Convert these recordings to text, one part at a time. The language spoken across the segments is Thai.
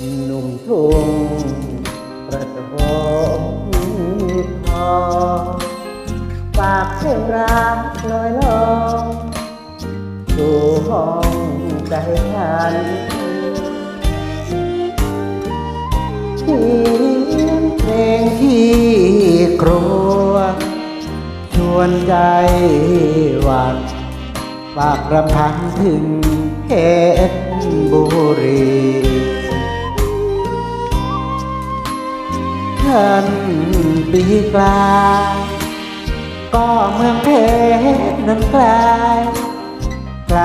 หนุ่มทุ่งประสงทองฝากเรื่องราวลอยลองดูห้องใจฉันเพลงที่ครัวชวนใจหวัดปากระพันถึงเพชรบุรี ท่านปีกลางก็เมืองเพชรนั้นไกลไกล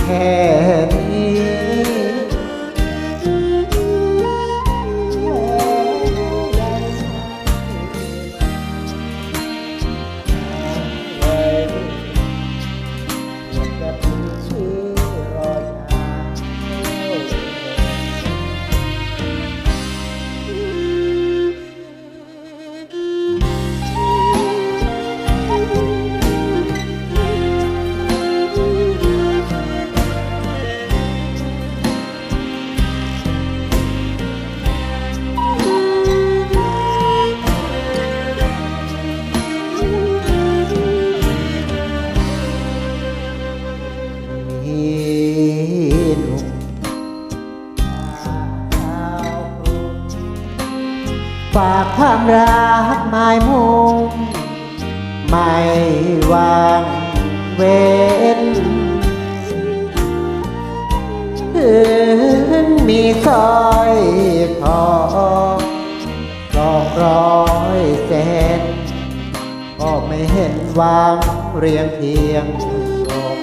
แค่นี้ ฝากความรักหมายมุ่งไม่วางเว้นถึงมีสร้อยทองสองร้อยเซนก็ไม่เห็นวางเรียงเทียงตรง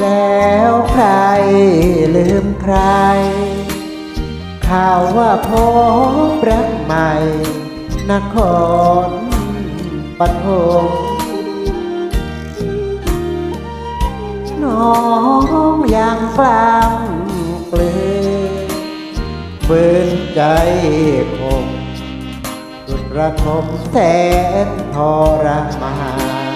แล้วใครลืมใคร ข่าวว่าพบรักใหม่ นครปฐมน้องยังกลางเกลือฝืนใจคงสุดระทมแสนทรมาน